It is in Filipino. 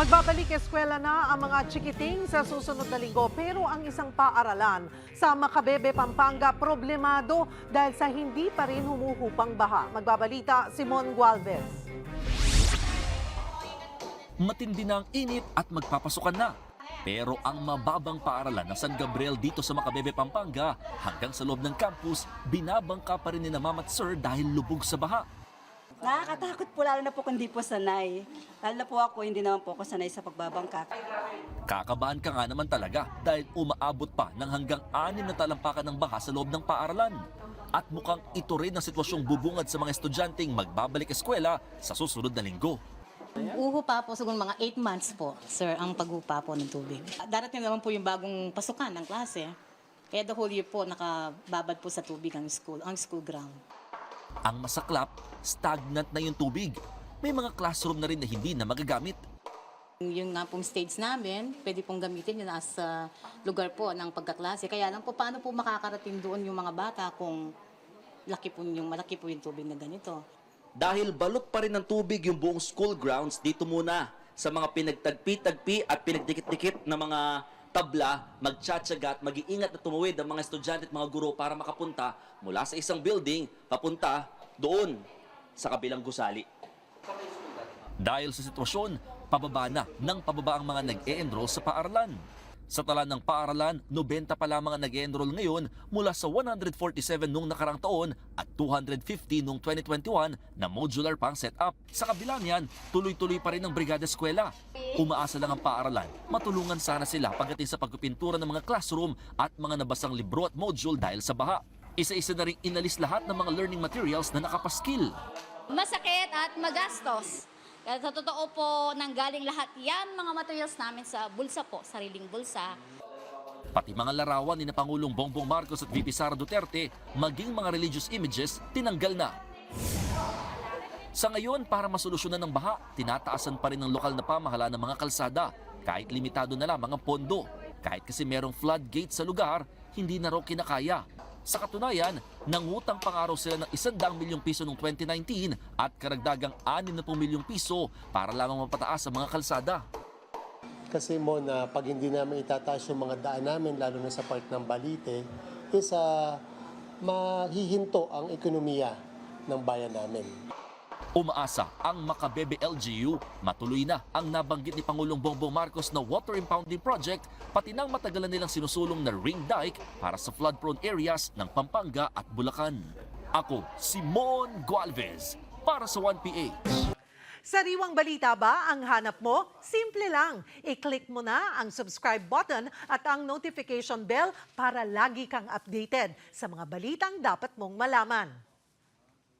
Magbabalik eskwela na ang mga chikiting sa susunod na linggo pero ang isang paaralan sa Macabebe, Pampanga problemado dahil sa hindi pa rin humuhupang baha. Magbabalita Simon Gualvez. Matindi na ang init at magpapasukan na. Pero ang mababang paaralan ng San Gabriel dito sa Macabebe, Pampanga hanggang sa loob ng campus, binabangka pa rin ni na Ma'am at Sir dahil lubog sa baha. Nakakatakot po lalo na po kung hindi po sanay. Lalo na po ako, hindi naman po ako sanay sa pagbabangka. Kakabahan ka nga naman talaga dahil umaabot pa ng hanggang anim na talampakan ng baha sa loob ng paaralan. At mukhang ito rin ang sitwasyong bubungad sa mga estudyanteng magbabalik eskwela sa susunod na linggo. Uho pa po, siguro mga 8 months po, sir, ang paghupa po ng tubig. Darating naman po yung bagong pasukan ng klase. Kaya the whole year po, nakababad po sa tubig ang school, ang school ground. Ang masaklap, stagnant na yung tubig. May mga classroom na rin na hindi na magagamit. Yung nga pong stage namin, pwede pong gamitin yun sa lugar po ng pagkaklase. Kaya lang po, paano po makakarating doon yung mga bata kung laki po yung, malaki po yung tubig na ganito. Dahil balot pa rin ng tubig yung buong school grounds dito muna sa mga pinagtagpi-tagpi at pinagdikit-dikit na mga tabla, magtsatsaga at mag-iingat na tumuwid ang mga estudyante at mga guro para makapunta mula sa isang building papunta doon sa kabilang gusali. Dahil sa sitwasyon, pababa na ng pababa ang mga nag-e-enroll sa paaralan. Sa tala ng paaralan, 90 pa lamang ang nag-e-enroll ngayon mula sa 147 nung nakarang taon at 250 nung 2021 na modular pang setup. Sa kabila niyan, tuloy-tuloy pa rin ang Brigada Eskwela. Umaasa lang ang paaralan, matulungan sana sila pagdating sa pagpipintura ng mga classroom at mga nabasang libro at module dahil sa baha. Isa-isa na rin inalis lahat ng mga learning materials na nakapaskil. masakit at magastos. Kaya sa totoo po, nanggaling lahat yan mga materials namin sa bulsa po, sariling bulsa. Pati mga larawan ni na Pangulong Bongbong Marcos at VP Sara Duterte, maging mga religious images, tinanggal na. Sa ngayon, para masolusyonan ng baha, tinataasan pa rin ng lokal na pamahalaan ng mga kalsada, kahit limitado na lamang ang pondo. Kahit kasi merong floodgate sa lugar, hindi na raw kinakaya. Sa katunayan, nangutang pangaraw sila ng 100 milyong piso noong 2019 at karagdagang 60 milyong piso para lamang mapataas ang mga kalsada. Kasi mo na pag hindi namin itataas yung mga daan namin, lalo na sa part ng Balite, is ah, mahihinto ang ekonomiya ng bayan namin. Umaasa ang Makabebe LGU, matuloy na ang nabanggit ni Pangulong Bongbong Marcos na water impounding project pati nang matagalan nilang sinusulong na ring dike para sa flood-prone areas ng Pampanga at Bulacan. Ako, Simon Gualvez, para sa 1PH. Sariwang balita ba ang hanap mo? Simple lang. I-click mo na ang subscribe button at ang notification bell para lagi kang updated sa mga balitang dapat mong malaman.